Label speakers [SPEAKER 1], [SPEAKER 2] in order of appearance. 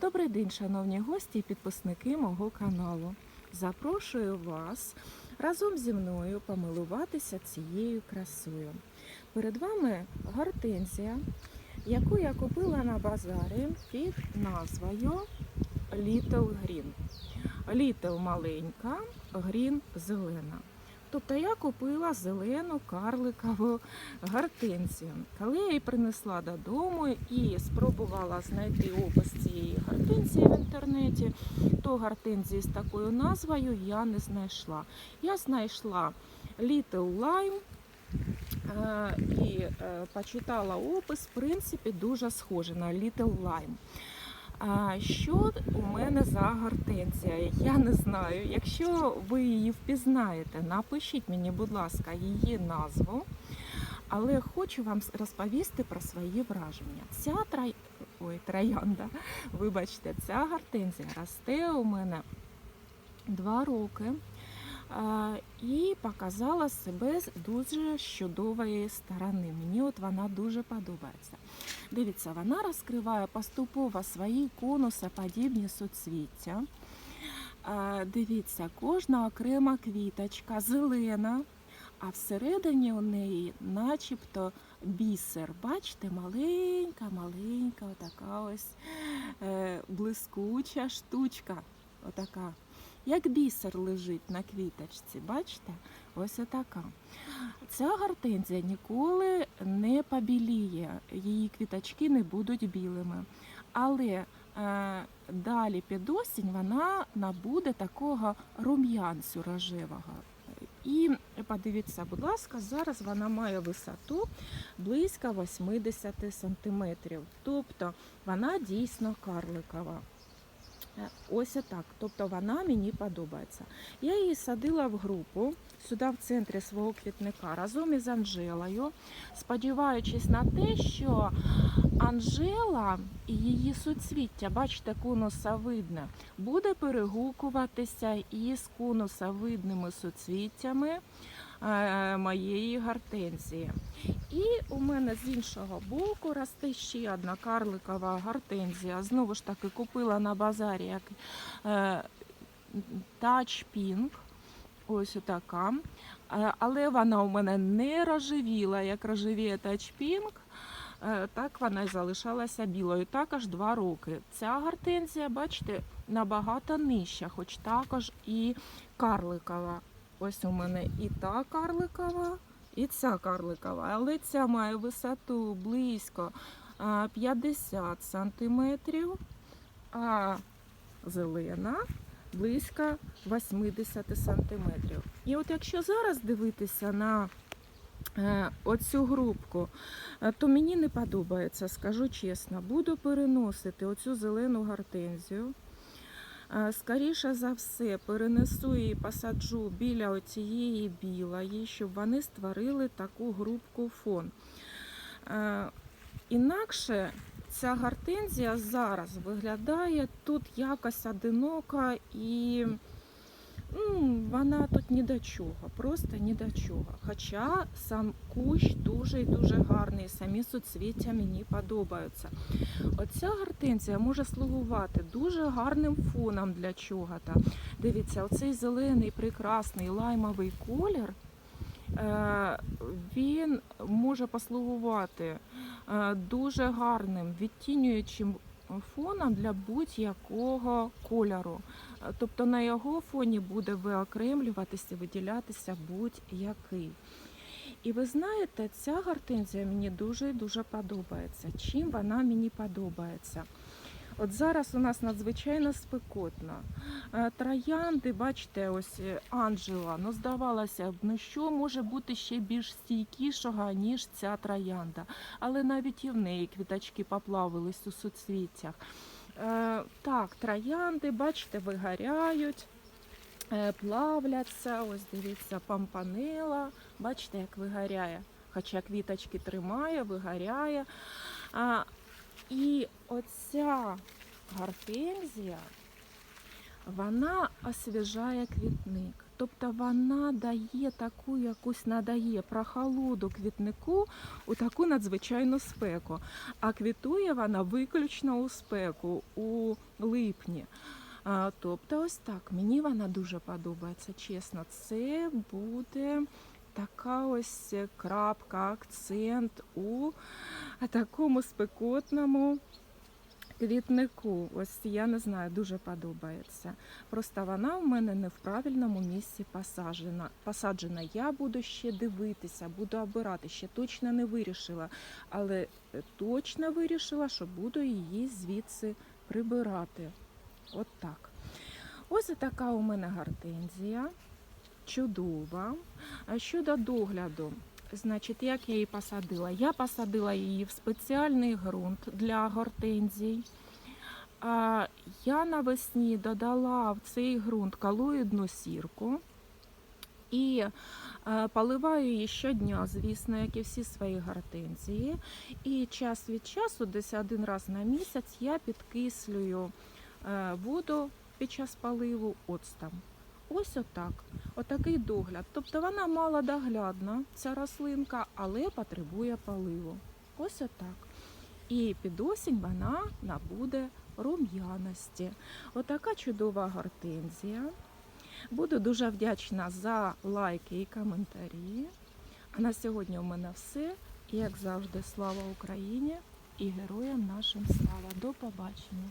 [SPEAKER 1] Добрий день, шановні гості і підписники мого каналу. Запрошую вас разом зі мною помилуватися цією красою. Перед вами гортензія, яку я купила на базарі під назвою Little Green. Little маленька, Green зелена. Тобто я купила зелену карликову гортензію. Коли я її принесла додому і спробувала знайти опис цієї гортензії в інтернеті, то гортензії з такою назвою я не знайшла. Я знайшла Little Lime е, і е, почитала опис, в принципі, дуже схоже на Little Lime. Що у мене за гортензія? Я не знаю. Якщо ви її впізнаєте, напишіть мені, будь ласка, її назву. Але хочу вам розповісти про свої враження. Ця трай... Ой, троянда, вибачте, ця гортензія росте у мене два роки і показала себе з дуже чудової сторони. Мені от вона дуже подобається. Дивіться, вона розкриває поступово свої конусоподібні суцвіття. Дивіться, кожна окрема квіточка зелена, а всередині у неї начебто бісер. Бачите, маленька, маленька, отака ось е, блискуча штучка. Отака. Як бісер лежить на квіточці, бачите? Ось отака. Ця гортензія ніколи не побіліє, її квіточки не будуть білими. Але е, далі під осінь вона набуде такого рум'янцю рожевого. І подивіться, будь ласка, зараз вона має висоту близько 80 см. Тобто вона дійсно карликова. Ось так. Тобто вона мені подобається. Я її садила в групу сюди в центрі свого квітника разом із Анжелою, сподіваючись на те, що Анжела і її суцвіття, бачите, конусовидне, буде перегукуватися із конусовидними суцвіттями моєї гортензії. І у мене з іншого боку росте ще одна карликова гортензія. Знову ж таки купила на базарі як е, Touch Pink. Ось така. Е, Але вона у мене не рожевіла, як рожевіє Touch Pink. Е, Так вона і залишалася білою. Також два роки. Ця гортензія, бачите, набагато нижча, хоч також і карликова. Ось у мене і та карликова, і ця карликова. Але ця має висоту близько 50 сантиметрів, а зелена близько 80 сантиметрів. І от якщо зараз дивитися на е, оцю грубку, е, то мені не подобається, скажу чесно. Буду переносити оцю зелену гортензію. Скоріше за все, перенесу і посаджу біля оцієї білої, щоб вони створили таку грубку фон. Інакше ця гортензія зараз виглядає тут якось одинока і вона тут ні до чого, просто ні до чого. Хоча сам кущ дуже і дуже гарний, самі суцвіття мені подобаються. Оця гортензія може слугувати дуже гарним фоном для чого-то. Дивіться, оцей зелений прекрасний лаймовий колір. е, Він може послугувати е, дуже гарним відтінюючим фоном для будь-якого кольору. Е, Тобто на його фоні буде виокремлюватися, виділятися будь-який. І ви знаєте, ця гортензія мені дуже дуже подобається. Чим вона мені подобається? От зараз у нас надзвичайно спекотно. Е, Троянди, бачите, ось е, Анджела. Ну, здавалося б, ну що може бути ще більш стійкішого, ніж ця троянда. Але навіть і в неї квіточки поплавились у суцвіттях. Е, так, троянди, бачите, вигоряють, плавляться. Ось дивіться, пампанела. Бачите, як вигоряє. Хоча квіточки тримає, вигоряє. І оця гортензія, вона освіжає квітник. тобто вона дає таку якусь надає прохолоду квітнику у таку надзвичайну спеку. А квітує вона виключно у спеку, у липні. Тобто, ось так. Мені вона дуже подобається, чесно. Це буде така ось крапка, акцент у такому спекотному квітнику. Ось я не знаю, дуже подобається. Просто вона в мене не в правильному місці посаджена. Посаджена. Я буду ще дивитися, буду обирати. Ще точно не вирішила, але точно вирішила, що буду її звідси прибирати. От так. Ось така у мене гортензія. Чудова. Щодо догляду, значить, як я її посадила? Я посадила її в спеціальний ґрунт для гортензій. Я навесні додала в цей ґрунт калоїдну сірку і е, поливаю її щодня, звісно, як і всі свої гортензії. І час від часу, десь один раз на місяць, я підкислюю е, воду під час поливу оцтом. Ось отак. Отакий догляд. Тобто вона малодоглядна, ця рослинка, але потребує поливу. Ось отак. І під осінь вона набуде рум'яності. Отака чудова гортензія. Буду дуже вдячна за лайки і коментарі. А на сьогодні у мене все. І як завжди, слава Україні і героям нашим слава. До побачення!